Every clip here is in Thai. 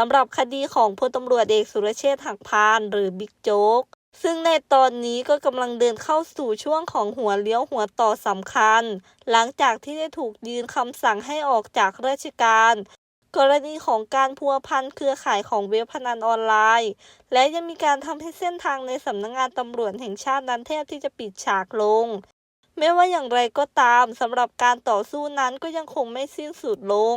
สำหรับคดีของพลตำรวจเอกสุรเชษฐ์หักพานหรือบิ๊กโจ๊ก ซึ่งในตอนนี้ก็กำลังเดินเข้าสู่ช่วงของหัวเลี้ยวหัวต่อสำคัญ หลังจากที่ได้ถูกยืนคำสั่งให้ออกจากราชการ กรณีของการพัวพันเครือข่ายของเว็บพนันออนไลน์ และยังมีการทำให้เส้นทางในสำนักงงานตำรวจแห่งชาตินั้นแทบที่จะปิดฉากลงไม่ว่าอย่างไรก็ตามสำหรับการต่อสู้นั้นก็ยังคงไม่สิ้นสุดลง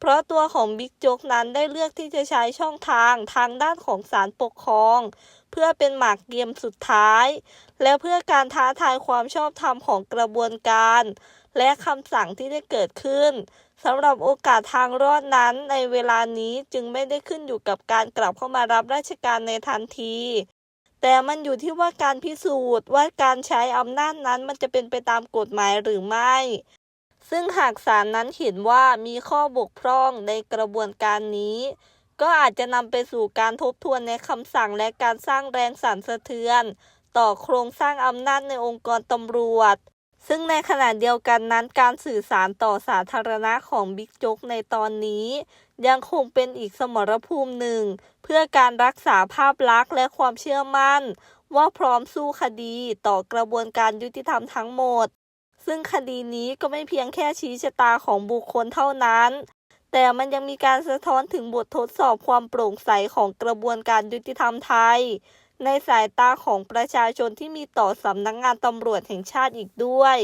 เพราะตัวของบิ๊กโจ๊กนั้นได้เลือกที่จะใช้ช่องทางทางด้านของศาลปกครอง เพื่อเป็นหมากเกมสุดท้าย และเพื่อการท้าทายความชอบธรรมของกระบวนการ และคำสั่งที่ได้เกิดขึ้นสำหรับโอกาสทางรอดนั้นในเวลานี้จึงไม่ได้ขึ้นอยู่กับการกลับเข้ามารับราชการในทันที แต่มันอยู่ที่ว่าการพิสูจน์ว่าการใช้อำนาจนั้นมันจะเป็นไปตามกฎหมายหรือไม่ ซึ่งหากศาลนั้นเห็นว่ามีข้อบกพร่องในกระบวนการนี้ ก็อาจจะนำไปสู่การทบทวนในคำสั่งและการสร้างแรงสั่นสะเทือน ต่อโครงสร้างอำนาจในองค์กรตำรวจ ซึ่งในขณะเดียวกันนั้นการสื่อสารต่อสาธารณะของบิ๊กโจ๊กในตอนนี้ ยังคงเป็นอีกสมรภูมิหนึ่ง เพื่อการรักษาภาพลักษณ์และความเชื่อมั่น ว่าพร้อมสู้คดีต่อกระบวนการยุติธรรมทั้งหมด ซึ่งคดีนี้ก็ไม่เพียงแค่ชี้ชะตาของบุคคลเท่านั้น แต่มันยังมีการสะท้อนถึงบททดสอบความโปร่งใสของกระบวนการยุติธรรมไทย ในสายตาของประชาชนที่มีต่อสำนักงงานตำรวจแห่งชาติอีกด้วย